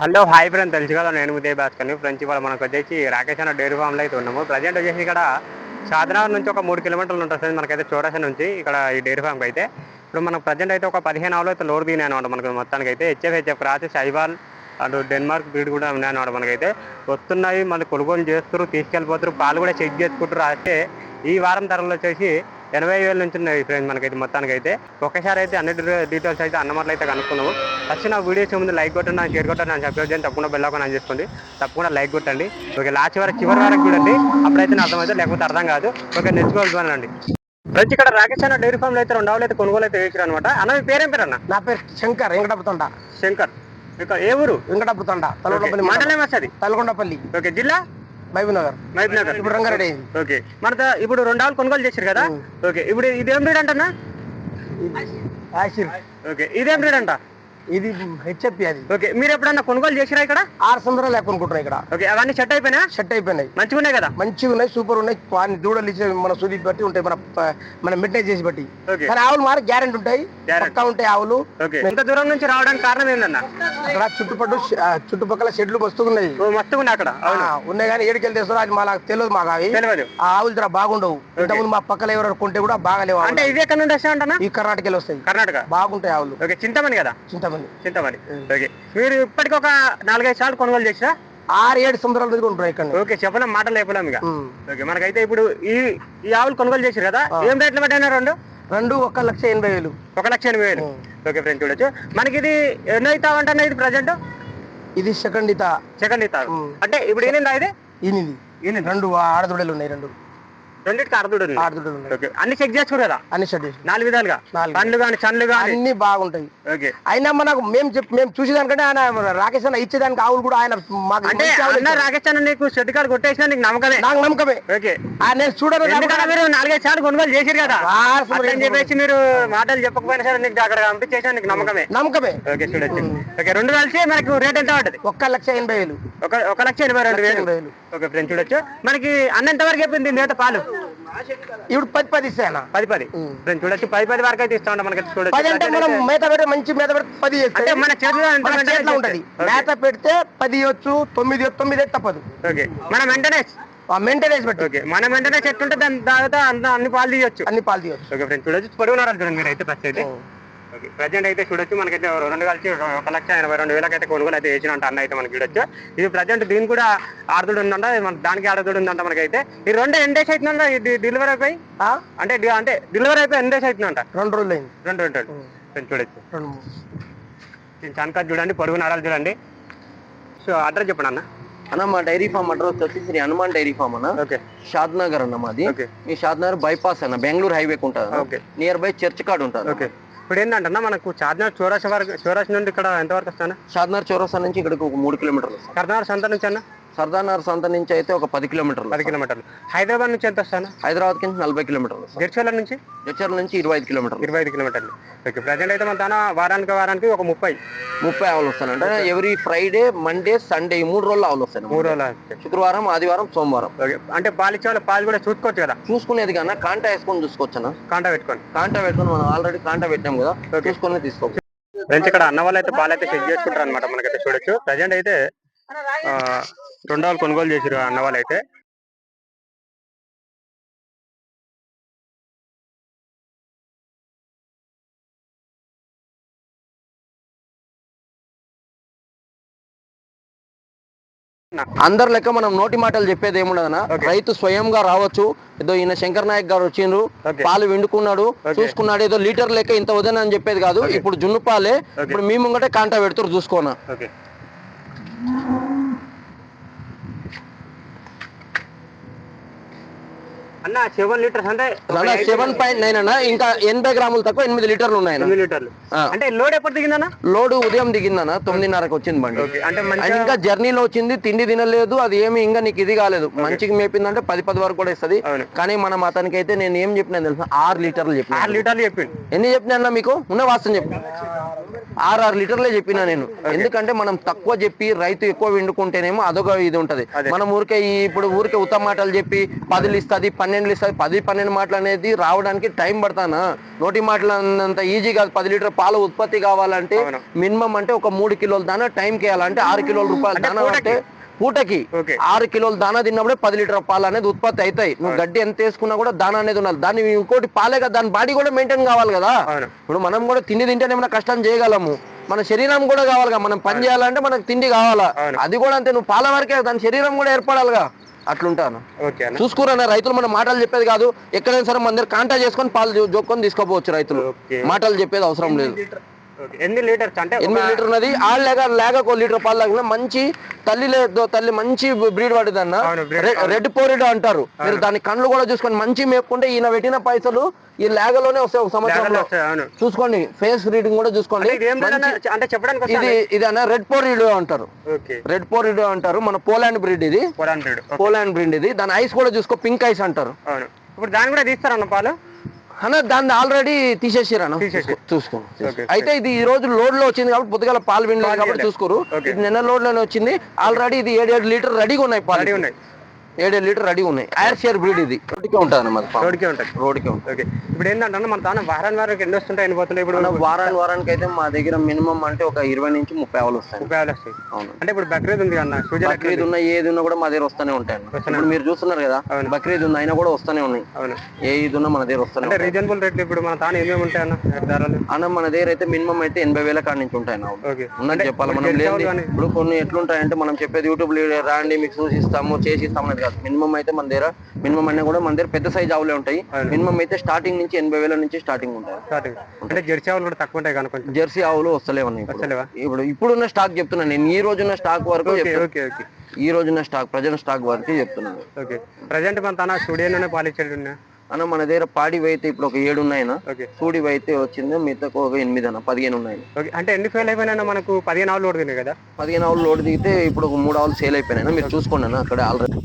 Hello hi friend తెలుసు కదా నేను ఉదయ్ భాస్కర్ని. ఫ్రెండ్స్ ఇవాళ మనకు వచ్చేసి రాకేష్ అన్న డైరీ ఫామ్లో అయితే ఉన్నాము. ప్రజెంట్ వచ్చేసి ఇక్కడ సాధనగర్ నుంచి ఒక మూడు కిలోమీటర్లు ఉంటుంది మనకైతే చౌరస్తా నుంచి ఇక్కడ ఈ డైరీ ఫామ్కి అయితే. ఇప్పుడు మనకు ప్రజెంట్ అయితే ఒక పదిహేను ఆవులు అయితే లోడ్ దిగినాయి అనమాట మనకు మొత్తానికి అయితే హెచ్ఎఫ్ హెచ్ఎఫ్ రాసి సైబాల్ అటు డెన్మార్క్ బ్రీడ్ కూడా ఉన్నాయి అనమాట మనకైతే. వస్తున్నాయి మళ్ళీ కొనుగోలు చేస్తారు తీసుకెళ్ళిపోతారు పాలు కూడా చెక్ చేసుకుంటారు అయితే ఈ వారం ధరలు వచ్చేసి ఎనభై వేల నుంచి ఉన్నాయి ఫ్రెండ్స్ మనకైతే మొత్తానికి అయితే ఒకసారి అయితే అన్ని డీటెయిల్స్ అయితే అన్నమాటలు అయితే కనుక్కున్నాము. ఫస్ట్ నా వీడియోస్ ముందు లైక్ కొట్టండి నాకు షేర్ కొట్టండి నాకు సబ్స్క్రైబ్ చేయండి తప్పకుండా బెల్ ఆన్ చేసుకోండి. తప్పకుండా లైక్ కొట్టండి. ఓకే లాస్ట్ వరకు చివరి వరకు చూడండి. అప్పుడైతే నా అర్థమైతే లేకపోతే అర్థం కాదు. ఓకే నేర్చుకోవాలండి ఫ్రెండ్స్ ఇక్కడ రాకేష్ అన్న డైరీ ఫామ్లో అయితే రెండు అయితే కొనుగోలు అయితే వేసారు అనమాట అన్న మీ పేరేం పేరు అన్న? నా పేరు శంకర్ వెంకటపుతండ శంకర్. ఇక్కడ ఏ ఊరు? వెంకటపుతండ తలకొండపల్లి మండలం. ఏమొస్తుంది తలకొండపల్లి ఓకే జిల్లా? మహబూబ్ నగర్ మహబూబ్ నగర్ ఇప్పుడు రంగారెడ్డి అయింది. ఓకే. మన ఇప్పుడు రెండు ఆవులు కొనుగోలు చేశారు కదా. ఓకే. ఇప్పుడు ఇదేం బ్రీడ్ ఆసిర్ ఓకే. ఇదేం బ్రీడ్ అంట? ఇది హెచ్ఎప్పి అది. ఓకే మీరు ఎప్పుడన్నా కొనుగోలు చేసిరా ఇక్కడ? ఆరు సంవత్సరాలు లేక కొనుక్కుంటున్నాయి ఇక్కడ. ఓకే అవన్నీ సెట్ అయిపోయినా సెట్ అయిపోయినాయి. మంచిగా ఉన్నాయి కదా? మంచిగా ఉన్నాయి సూపర్ ఉన్నాయి. వాని దూడలు ఇచ్చే మన సుదీప్ బట్టి ఉంటాయి మన మన మెయింటైన్ చేసి బట్టి. కానీ ఆవులు మారి గ్యారెంటీ ఉంటాయి. పక్కా ఉంటాయి ఆవులు. ఇంత దూరం నుంచి రావడానికి కారణం ఏందన్న? అక్కడ చుట్టుపక్కల చుట్టుపక్కల షెడ్లు మస్తుగా ఉన్నాయి అక్కడ ఉన్నాయి కానీ ఏడికెళ్ళి తెస్తారు అది మాకు తెలియదు మాకు అవి. ఆ ఆవులు జర బాగుండవు. ఇంతకుముందు మా పక్కల ఎవరు కొంటే కూడా బాగాలేవు అంటే నుండి వస్తా అంటన్నా ఈ కర్ణాటకలో వస్తాయి. కర్ణాటక. బాగుంటాయి ఆవులు. ఓకే చింతమని కదా? చింతమంది చింతమని. ఓకే. మీరు ఇప్పటికి ఒక నాలుగైదు సార్లు కొనుగోలు చేసిరా ఆరు ఏడు సంవత్సరాల నుంచి ఉంటున్నాయి ఇక్కడ. ఓకే చెప్పలేం మాటలు చెప్పలేం ఇక. ఓకే మనకైతే ఇప్పుడు ఈ ఈ ఆవులు కొనుగోలు చేసారు కదా ఏం రేట్లు పట్టినా రెండు? రెండు ఒక లక్ష ఎనభై వేలు. ఒక లక్ష ఎనభై వేలు. ఓకే ఫ్రెండ్స్ చూడొచ్చు. మనకి ఇది ఎన్నో అవుతావంటే ఇది ప్రజెంట్? ఇది సెకండ్ ఇత సెకండ్ ఉం. అంటే ఇప్పుడు ఏంటంటే ఇది? ఈనిది రెండు ఆడదుడలు ఉన్నాయి రెండు. రెండింటికి అర్ధుడు ఉన్నాయి ఓకే. అన్ని చెక్ చేసుకోరు కదా? అన్ని షెడ్ నాలుగు విధాలుగా. పండ్లు కానీ చన్లు కానీ అన్ని బాగుంటాయి. ఓకే. అయినా మనకు మేము మేము చూసేదానికంటే ఆయన రాకేష్ అన్న ఇచ్చేదానికి ఆవులు కూడా ఆయన మాకు అంటే అన్న. రాకేష్ అన్న నీకు షెడ్ కార్డు కొట్టేసినా నీకు నమ్మకమే? నాకు నమ్మకమే. ఓకే. నేను చూడరు మీరు నాలుగైదు సార్లు కొనుగోలు చేసారు కదా? అని చెప్పేసి మీరు మాటలు చెప్పకపోయినా సరే నీకు అక్కడ పంపించేసా నీకు నమ్మకమే? నమ్మకమే. ఓకే చూడొచ్చు. ఓకే రెండు కలిసి మనకు రేట్ ఎంత పడుతుంది ఒక్క లక్ష ఎనభై వేలు. ఒక ఒక లక్ష ఎనభై రెండు వేలు. ఓకే ఫ్రెండ్స్ చూడొచ్చు. మనకి అన్న ఎంత వరకు చెప్పింది నేత పాలు. ఇప్పుడు పది పది ఇస్తాయన్న పది పది. ఫ్రెండ్స్ చూడొచ్చు. పది పది వరకు అయితే ఇస్తా ఉంటాం మనకి చూడొచ్చు. పది అంటే మనం మేత పెడితే మంచి మేత పెడితే పది అంటే మన చేతిలో ఉంటది. మేత పెడితే పది ఇవ్వచ్చు తొమ్మిది తొమ్మిది తప్పదు. ఓకే. మనం వెంటనే ఆ మెయింటెనెన్స్ బట్టి. ఓకే. మనం వెంటనే చెట్టు ఉంటే దాని తర్వాత అన్ని పాలు తీయొచ్చు. అన్ని పాలు తీయవచ్చు ఓకే ఫ్రెండ్స్ చూడొచ్చు. పొడుగున్నారు చూడండి మీరు అయితే ఫస్ట్ అయితే. ఓకే ప్రజెంట్ అయితే చూడొచ్చు. మనకైతే రెండు కలిసి ఒక లక్ష ఎనభై రెండు వేలకు అయితే కొనుగోలు అయితే వేసిన అన్న అయితే మనకి చూడొచ్చు. ఇది ప్రజెంట్ దీని కూడా ఆరుదుడు ఉందంట. మన దానికి ఆరుదుడు ఉందంట మనకైతే. ఈ రెండు ఎన్ని డేస్ అవుతుందంట ఇది డెలివరీ అయిపోయి? అంటే అంటే డెలివరీ అయిపోయి ఎన్ని డేస్ అవుతుందంట రెండు రోజులు అయింది. రెండు రెండు చూడొచ్చు. దీని చనక చూడండి పొడుగు నరాలు చూడండి. సో అడ్రస్ చెప్పండి అన్న. అన్న మా డైరీ ఫామ్ అడ్రస్ వచ్చి శ్రీ హనుమాన్ డైరీ ఫామ్ అన్న. ఓకే. షాద్ నగర్ అన్న మాది. ఓకే. మీ షాద్ నగర్ బైపాస్ అన్న. బెంగళూరు హైవే ఉంటుంది okay. Near by church card ఉంటుంది ఓకే. ఇప్పుడు ఏంటంటే మనకు చార్మినార్ చౌరాస వరకు చౌరాస నుండి ఇక్కడ ఎంతవరకు వస్తాను? నగర్ చౌరస్తా నుంచి ఇక్కడికి ఒక మూడు కిలోమీటర్లు కర్నాటక సంత నుంచి అన్న సర్దార్ నగర్ సంత నుంచి అయితే ఒక పది కిలోమీటర్లు పది కిలోమీటర్లు. హైదరాబాద్ నుంచి ఎంత వస్తాను? హైదరాబాద్ నుంచి నలభై కిలోమీటర్లు జడ్చర్ల నుంచి? జడ్చర్ నుంచి ఇరవై ఐదు కిలోమీటర్లు. ఇరవై ఐదు కిలోమీటర్లు. ఓకే ప్రజెంట్ అయితే మన వారానికి వారానికి ఒక ముప్పై. ముప్పై ఆవులు వస్తాయి అంటే ఎవ్రీ ఫ్రైడే మండే సండే ఈ మూడు రోజులు ఆవులు వస్తాయి మూడు రోజుల శుక్రవారం ఆదివారం సోమవారం. ఓకే అంటే పాలు ఇచ్చే వాళ్ళు పాలు కూడా చూసుకోవచ్చు కదా? చూసుకునేది కన్నా కాంటా వేసుకొని చూసుకోవచ్చు అన్న. కాంటా పెట్టుకోండి కాంటా పెట్టుకొని మనం ఆల్రెడీ కాంటా పెట్టాం కదా చూసుకొని తీసుకోవచ్చు. ఫ్రెండ్స్ ఇక్కడ అన్న వాళ్ళు అయితే పాలు అయితే చెక్ చేసుకుంటారు అనమాట మనకైతే చూడొచ్చు. ప్రజెంట్ అయితే రెండు వాళ్ళు కొనుగోలు చేసారు అన్న వాళ్ళు అయితే అందరి లెక్క మనం నోటి మాటలు చెప్పేది ఏముండదనా. రైతు స్వయంగా రావచ్చు. ఏదో ఈయన శంకర్ నాయక్ గారు వచ్చిండ్రు. పాలు విండుకున్నాడు. చూసుకున్నాడు. ఏదో లీటర్ లెక్క ఇంత వదన అని చెప్పేది కాదు. ఇప్పుడు జున్ను పాలే. ఇప్పుడు మీ ముంగటే కాంటా పెడుతురు చూసుకోనా. అన్న సెవెన్ లీటర్స్ అంటే ఒక ఐదు సెవెన్ పాయింట్ నైన్ అన్న ఇంకా ఎనభై గ్రాములు తక్కువ ఎనిమిది లీటర్లు ఉన్నాయి ఎనిమిది లీటర్లు. అంటే లోడ్ ఎప్పుడు దిగిందన్న? లోడు ఉదయం దిగిందన్న తొమ్మిదిన్నరకు వచ్చింది బండి. ఓకే అంటే ఇంకా జర్నీలో వచ్చింది తిండి తినలేదు అది ఏమి ఇంకా నీకు ఇది కాలేదు. మంచిగా మేపిందంటే పది పది వరకు కూడా ఇస్తుంది. కానీ మనం అతనికి అయితే నేను ఏం చెప్పినా తెలుసా? ఆరు లీటర్లు చెప్పిన. ఆరు లీటర్లు చెప్పిండు. ఎన్ని చెప్పినా అన్న మీకు? ఉన్న వాస్తవం చెప్పు. ఆరు ఆరు లీటర్లే చెప్పినా నేను. ఎందుకంటే మనం తక్కువ చెప్పి రైతు ఎక్కువ వండుకుంటేనేమో అదొక ఇది ఉంటది. మనం ఊరికే ఇప్పుడు ఊరికే ఉత్తమ మాటలు చెప్పి పదులు ఇస్తుంది పన్నెండు పన్నెండు ఇస్తుంది పది పన్నెండు మాటలు అనేది రావడానికి టైం పడతానా? నోటి మాటలు అంత ఈజీ కాదు. పది లీటర్ పాలు ఉత్పత్తి కావాలంటే. మినిమం అంటే ఒక మూడు కిలోల దానా టైం కేయాలంటే ఆరు కిలోల రూపాయలు దానా అంటే పూటకి ఆరు కిలోల దానా తిన్నప్పుడే పది లీటర్ పాలు అనేది ఉత్పత్తి అవుతాయి. నువ్వు గడ్డి ఎంత వేసుకున్నా కూడా దానా అనేది ఉండాలి. దాన్ని ఇంకోటి పాలే కదా దాని బాడీ కూడా మెయింటైన్ కావాలి కదా. ఇప్పుడు మనం కూడా తిండి తింటేనే ఏమైనా కష్టం చేయగలము. మన శరీరం కూడా కావాలిగా మనం పని చేయాలంటే మనకు తిండి కావాలా. అది కూడా అంతే నువ్వు పాల వరకే దాని శరీరం కూడా ఏర్పడాలిగా. అట్లుంటాను. చూసుకోరన్న రైతులు మన మాటలు చెప్పేది కాదు. ఎక్కడైనా సరే మన దగ్గర కాంటా చేసుకొని పాలు జోక్కొని తీసుకోపోవచ్చు రైతులు. మాటలు చెప్పేది అవసరం లేదు. ఎన్ని లీటర్స్ అంటే ఎనిమిది లీటర్ ఉన్నది. ఆ లేక లేక ఒక లీటర్ పాలు తాగిన మంచి తల్లి లేదు తల్లి మంచి బ్రీడ్ పడుతుంది. అన్న రెడ్ పోరిడో అంటారు. మీరు దాని కళ్ళు కూడా చూసుకొని మంచి మేపుకుంటే ఈయన పెట్టిన పైసలు ఈ లేగలోనే వస్తాయి ఒక సంవత్సరంలో. అవును. చూసుకోండి. ఫేస్ రీడింగ్ కూడా చూసుకోండి. అంటే చెప్పడానికి ఇది ఇది అన్న రెడ్ పోరిడో అంటారు. రెడ్ పోరిడో అంటారు. మన పోలాండ్ బ్రీడ్ ఇది. ఫోర్ హండ్రెడ్ పోలాండ్ బ్రీడ్ ఇది. దాని ఐస్ కూడా చూసుకో పింక్ ఐస్ అంటారు. ఇప్పుడు దాన్ని కూడా తీస్తారన్న పాలు? అన్న దాన్ని ఆల్రెడీ తీసేసారు అన్న. చూసుకో. అయితే ఇది ఈ రోజు లోడ్లో వచ్చింది కాబట్టి పొద్దుగాల పాలు వినలేదు పాలు కాబట్టి. చూసుకోరు. ఇది నిన్న లోడ్లోనే వచ్చింది ఆల్రెడీ ఇది ఏడు ఏడు లీటర్ రెడీగా ఉన్నాయి పాలు రెడీ ఉన్నాయి ఏడు లీటర్ రెడీగా ఉన్నాయి. ఐర్ షేర్ బ్రీడ్ ఇది. రోడ్డుకే ఉంటుంది అన్న మరి రోడ్కే ఉంటుంది. రోడ్డుకే ఉంటుంది. ఓకే. ఇప్పుడు ఏంటంటే మన తాను వారాన్ని వారానికి ఎన్ని వస్తుంటాయి ఎన్ని ఇప్పుడు? మన వారానికి అయితే మా దగ్గర మినిమం అంటే ఒక ఇరవై నుంచి ముప్పై ఆవులు వస్తాయి. ముప్పై వేలు వస్తాయి. అవును. అంటే ఇప్పుడు బక్రీద్ ఉంది అన్న బక్రీద్ ఉన్న ఏది ఉన్నా కూడా మా దగ్గర వస్తూనే ఉంటాయి ఇప్పుడు మీరు చూస్తున్నారు కదా. బక్రీద్ ఉంది అయినా కూడా వస్తూనే ఉన్నాయి. అవును. ఏ ఇది ఉన్నా మన దగ్గర వస్తూనే అంటే ఉంటాయి. రీజనబుల్ రేట్లు ఇప్పుడు మన తాను ఏమేమి ఉంటాయి అన్న అన్న మన దగ్గర అయితే మినిమం అయితే ఎనభై వేల కాడ నుంచి ఉంటాయి నా ఉన్నది చెప్పాలి మనం లేదు ఇప్పుడు కొన్ని ఎట్లుంటాయంటే మనం చెప్పేది యూట్యూబ్ రాండి మీకు చూసిస్తాము చేసి ఇస్తాము అనేది కాదు మినిమం అయితే మన దగ్గర మినిమం అయినా కూడా మన దగ్గర పెద్ద సైజ్ ఆవులే ఉంటాయి. మినిమం అయితే స్టార్టింగ్ నుంచి ఎనభై వేల నుంచి స్టార్టింగ్ ఉంటాయి. స్టార్టింగ్ అంటే జెర్సీ ఆవులు కూడా తక్కువ ఉంటాయి కానీ కొంచెం. జెర్సీ ఆవులు ఇప్పుడు. వస్తలేవా? ఇప్పుడు ఇప్పుడున్న స్టాక్ చెప్తున్నాను నేను. ఈ రోజున్న స్టాక్ వరకు ఓకే. ఓకే ఈ రోజున్న స్టాక్ ప్రజెంట్ స్టాక్ వరకు చెప్తున్నాను ఓకే. ప్రజెంట్ మన తన స్టూడియోలోనే పాలిచ్చేది ఉన్నా అన్న మన దగ్గర పాడి అయితే ఇప్పుడు ఒక ఏడు ఉన్నాయన సూడి అయితే వచ్చింది మిగతా ఒక ఎనిమిది అన్న. పదిహేను ఉన్నాయి ఓకే. అంటే ఎన్ని ఫెయిల్ అయిపోయినా మనకు? పదిహేను ఆవులు ఓడిపోయినాయి కదా? పదిహేను ఆవులు లోడ్ దిగితే ఇప్పుడు ఒక మూడు ఆవులు సేల్ అయిపోయినాయి మీరు చూసుకోండి అన్న అక్కడ ఆల్రెడీ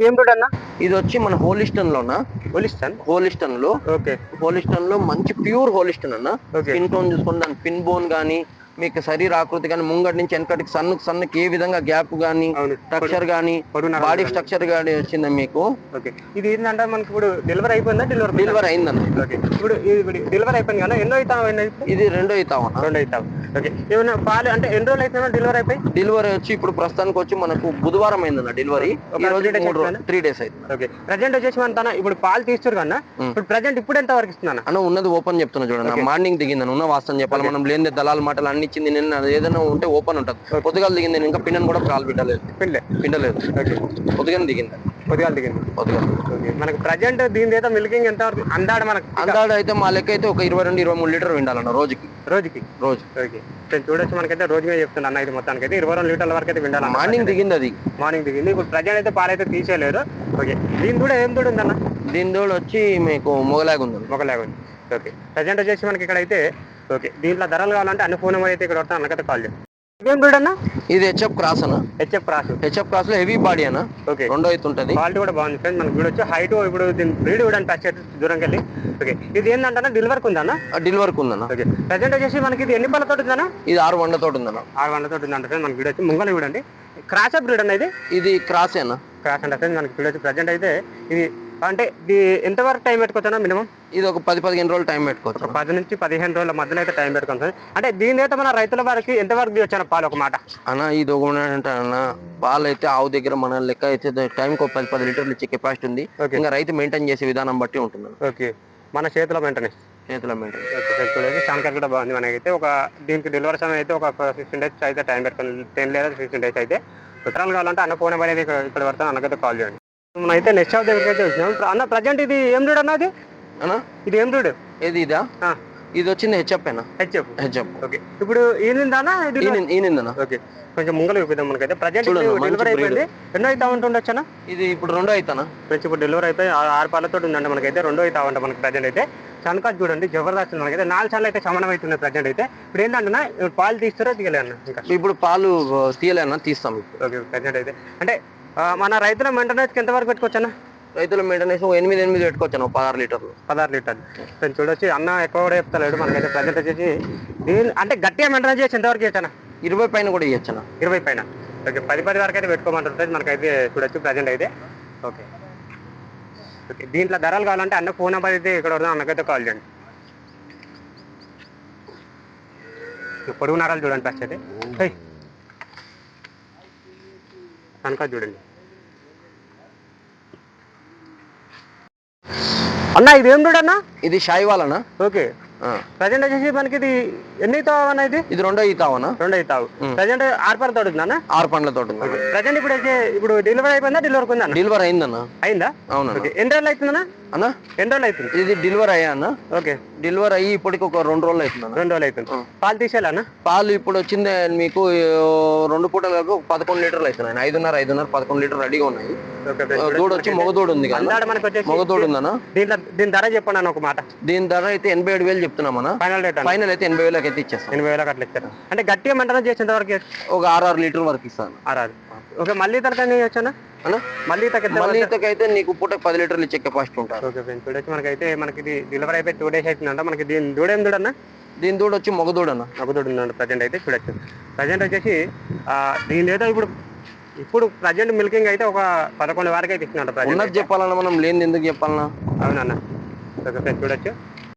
ఇది ఏం చూడన్నా ఇది వచ్చి మన హోలిస్టన్ లోన పోలిస్తాను హోలిస్టన్లో. ఓకే. హోలిస్టన్లో మంచి ప్యూర్ హోలిస్టన్ అన్న. పిన్ టోన్ చూసుకుంటే దాని పిన్ బోన్ గానీ మీకు శరీర ఆకృతి కానీ ముంగటి నుంచి వెనకటికి సన్నుకు సన్నుకి ఏ విధంగా గ్యాప్ గానీ అవును. స్ట్రక్చర్ నరాలు బాడీ కానీ. స్ట్రక్చర్ గానీ వచ్చింది మీకు? ఓకే. ఇది ఏంటంటే మనకి ఇప్పుడు డెలివరీ అయిపోయిందా డెలివరీ డెలివరీ అయిందన్న. ఓకే. ఇప్పుడు ఇది డెలివరీ అయిపోయింది కదా ఎన్నో అవుతాం ఇది రెండో అవుతాం రెండు అవుతాం ఓకే. ఏమైనా పాలు అంటే ఎన్ని రోజులు అవుతుందా డెలివరీ అయిపోయి? డెలివరీ వచ్చి ఇప్పుడు ప్రస్తుతానికి వచ్చి మనకు బుధవారం అయిందన్న డెలివరీ ఈ రోజు? త్రీ డేస్ అయింది ఓకే. ప్రజెంట్ వచ్చేసి మన తన ఇప్పుడు పాలు తీస్తారు కన్నా. ఇప్పుడు ప్రజెంట్ ఇప్పుడు ఎంత వరకు ఇస్తున్నాను అన్న ఉన్నది ఓపెన్ చెప్తున్నా చూడండి. మార్నింగ్ దిగింది ఉన్న వాస్తవం చెప్పాలి. మనం లేని దళాల మాటలు అన్ని ఇచ్చింది నిన్న ఏదైనా ఉంటే ఓపెన్ ఉంటుంది. పొద్దుగాల దిగింది నేను ఇంకా పిన్నను కూడా కాలు పెట్టలేదు. పిల్లే పిండలేదు. ఓకే పొద్దుగానే దిగింది. పొద్దుగాల దిగింది. పొద్దుగాల. ఓకే మనకు ప్రజెంట్ దీని అయితే మిల్కింగ్ ఎంత అందాడు మనకు అందాడు అయితే మా లెక్క అయితే ఒక ఇరవై రెండు ఇరవై మూడు లీటర్ విండాలన్న రోజుకి. రోజుకి? రోజు. ఓకే చూడొచ్చు మనకైతే రోజు మీద చెప్తున్నా అన్న ఇది మొత్తానికి అయితే ఇరవై రెండు లీటర్ల వరకు అయితే విండాలి మార్నింగ్ దిగింది అది. మార్నింగ్ దిగింది. ఇప్పుడు ప్రజెంట్ అయితే పాలు అయితే తీసేయలేరు ఓకే దీని కూడా ఏం కూడా ఉందన్న? దీని తోడు వచ్చి మీకు మొగలాగా ఉంది ఉంది ఓకే ప్రజెంట్ వచ్చేసి మనకి ఇక్కడ అయితే ఓకే. దీంట్లో ధరలు కావాలంటే అన్ని ఫోన్ నెంబర్ అయితే ఇక్కడ వస్తాను అన్నకైతే కాల్ చేయండి ఇదేం బ్రీడ్ అన్న? ఇది హెచ్ఎఫ్ క్రాస్ అన్న. హెచ్ఎఫ్ క్రాస్ హెచ్ఎఫ్ క్రాస్లో హెవీ బాడీ అన్న. ఓకే. రెండో అయితే ఉంటది. క్వాలిటీ కూడా బాగుంది ఫ్రెండ్స్ మనకి వీడు వచ్చి హైట్ ఇప్పుడు దీని బ్రీడ్ కూడా టచ్ అయితే దూరంకి వెళ్ళి. ఓకే. ఇది ఏంటంటే డెలివరీకి ఉందన్న డెలివరీకి ఉందన్న. ఓకే. ప్రజెంట్ వచ్చేసి మనకి ఇది ఎన్ని పళ్ళతో ఉందన్న? ఇది ఆరు వంద తోటి ఉందన్న. ఆరు వందలతో ఉందంట ఫ్రెండ్ మనకి వీడు వచ్చి ముంగల వీడండి క్రాస్ అప్ బ్రీడ్ అన్న ఇది? ఇది క్రాస్ అన్న. క్రాస్ అంటే ఫ్రెండ్ మనకి వీడు వచ్చి ప్రజెంట్ అయితే ఇది అంటే ఇది ఎంతవరకు టైం పెట్టుకోవచ్చా మినిమం? ఇది ఒక పది పదిహేను రోజులు టైం పెట్టుకోవచ్చు. పది నుంచి పదిహేను రోజుల మధ్యలో అయితే టైం పెట్టుకోవచ్చు. అంటే దీని అయితే మన రైతుల వారికి ఎంతవరకు వచ్చాను పాలు ఒక మాట? అన్న ఇది ఒక అంటే అన్న పాలు అయితే ఆవు దగ్గర మన లెక్క అయితే టైంకి ఒక పది పది లీటర్లు ఇచ్చే కెపాసిటీ ఉంది. ఇంకా రైతు మెయింటైన్ చేసే విధానం బట్టి ఉంటుంది. ఓకే. మన చేతిలో వెంటనే చేతిలో మెయింటైన్ ఓకే సార్. చూడండి శాంకర్ కూడా బాగుంది మనకైతే. ఒక దీనికి డెలివరీ సమయం అయితే ఒక ఫిఫ్టీన్ డేస్ అయితే టైం పెట్టుకుని టెన్ లేదా ఫిఫ్టీన్ డేస్ అయితే. విత్తనాలు కావాలంటే అన్న ఫోన్ అనేది ఇక్కడ ఇక్కడ పడతాను. అన్నకైతే కాల్ చేయండి. మనం అయితే నెక్స్ట్ షాప్ దగ్గరికి అయితే వచ్చినాం. అన్న ప్రజెంట్ ఇది ఏం రీడ్ అన్న అది? అన్న? ఇది ఏం రీడ్ ఏది ఇదా? ఇది వచ్చింది హెచ్ఎఫ్ అన్న. హెచ్ఎఫ్ హెచ్ఎఫ్ ఓకే ఇప్పుడు ఈనిందానా ఇది ఓకే కొంచెం ముంగలు చూపిద్దాం మనకైతే. Present delivery. అయిపోయింది. ఎన్నో అయితే ఉంటుండొచ్చు అన్న? ఇది ఇప్పుడు రెండో అవుతానా ఫ్రెండ్స్ ఇప్పుడు డెలివరీ అయిపోయి ఆ- ఆరు పాలతో ఉందండి మనకైతే. రెండో అయితే అవంట మనకి ప్రజెంట్ అయితే. చనకాజ్ చూడండి జబర్దస్త్ ఉంది మనకైతే. నాలుగు సార్లు అయితే సమానం అవుతున్నాయి ప్రజెంట్ అయితే. ఇప్పుడు ఏంటంటే పాలు తీస్తారో దిగలే అన్న ఇంకా? ఇప్పుడు పాలు తీయలే అన్న తీస్తాం. ఓకే ప్రజెంట్ అయితే. అంటే మన రైతుల మెయింటెనెన్స్ ఎంత వరకు పెట్టుకోవచ్చు అన్న రైతుల మెయింటెనెన్స్ ఎనిమిది ఎనిమిది పెట్టుకోవచ్చు అన్న ఒక పదహారు లీటర్లు. పదహారు లీటర్లు. ఫ్రెండ్స్ చూడొచ్చి అన్న ఎక్కువ కూడా చెప్తలేడు మనకైతే ప్రజెంట్ వచ్చేసి దీని అంటే గట్టిగా మెయింటెనెన్స్ చేసి ఎంతవరకు చేయొచ్చు అన్న ఇరవై పైన కూడా ఇవ్వచ్చు అన్న ఇరవై పైన. ఓకే పది పది వరకు అయితే పెట్టుకోమంటారు ఫ్రెండ్స్ మనకైతే చూడొచ్చు ప్రజెంట్ అయితే. ఓకే. ఓకే దీంట్లో ధరలు కావాలంటే అన్న ఫోన్ నెంబర్ అయితే ఇక్కడ ఉందో అన్నకైతే కాల్ చేయండి. పొడుగు నరాలు చూడండి ఫస్ట్ అయితే. కనుక చూడండి. అన్న ఇది ఏం చూడన్నా ఇది షాయివాలనా ఓకే. ప్రజెంట్ వచ్చేసి మనకి ఇది ఎన్ని అవుతావు అన్న ఇది? ఇది రెండో ఈతావనా? రెండు అవుతావు ప్రజెంట్ ఆరు పర్ తోడుతుందన్న ఆరు పండ్లతో ఉంది. ప్రజెంట్ ఇప్పుడు అయితే ఇప్పుడు డెలివరీ అయిపోయిందా? డెలివరీ ఉందా డెలివరీ అయిందన్న. అయిందా? అవునన్న. ఓకే. ఎన్ని రోజులు అవుతుందన్న? అన్న? ఎన్ని రోజులు అవుతుంది? ఇది డెలివరీ అయ్యా అన్న. ఓకే. డెలివరీ అయ్యి ఇప్పటికి ఒక రెండు రోజులు అవుతుందన్న. రెండు రోజులు అవుతుంది. పాలు తీసేయాలన్నా? పాలు ఇప్పుడు వచ్చింది మీకు రెండు పూటలకు పదకొండు లీటర్లు అవుతున్నాయి. ఐదున్నర ఐదున్నర పదకొండు లీటర్లు రెడీగా ఉన్నాయి. దూడ వచ్చి మగదూడ ఉంది కదా. అందాడ మనకి వచ్చేసి మగదూడ ఉందన్న? దీంట్లో దీని ధర చెప్పండి అన్న ఒక మాట. దీని ధర అయితే ఎనభై ఏడు వేలు చెప్తున్నామన్నా ఫైనల్ రేట్ ఫైనల్ అయితే ఎనభై వేలకు అయితే ఇచ్చేస్తాను ఎనభై వేలకు అట్లా ఇచ్చారు? అంటే గట్టిగా మంటనం చేసేంత? వరకు ఒక ఆరు ఆరు లీటర్ వరకు ఇస్తాను ఆరారు ఓకే మళ్ళీ తనక వచ్చానా అన్న? మళ్ళీ మళ్ళీ అయితే నీకు పూటకి పది లీటర్లు ఇచ్చే కెపాసిటీ ఉంటారు ఓకే ఫ్రెండ్స్ చూడొచ్చు మనకైతే మనకి ఇది డెలివరీ అయిపోయి టూ డేస్ అవుతుందంట మనకి దీని దూడ ఏం దూడన్నా దీని దూడ వచ్చి మగదూడ అన్న. ఒక దూడ ఉందండి ప్రజెంట్ అయితే చూడొచ్చు. ప్రజెంట్ వచ్చేసి దీని ఏదో ఇప్పుడు ఇప్పుడు ప్రజెంట్ మిల్కింగ్ అయితే ఒక పదకొండు వరకు అయితే ఉన్నది చెప్పాలన్నా మనం లేనిది ఎందుకు చెప్పాలన్నా? అవునన్న. ఓకే ఫ్రెండ్స్ చూడొచ్చు.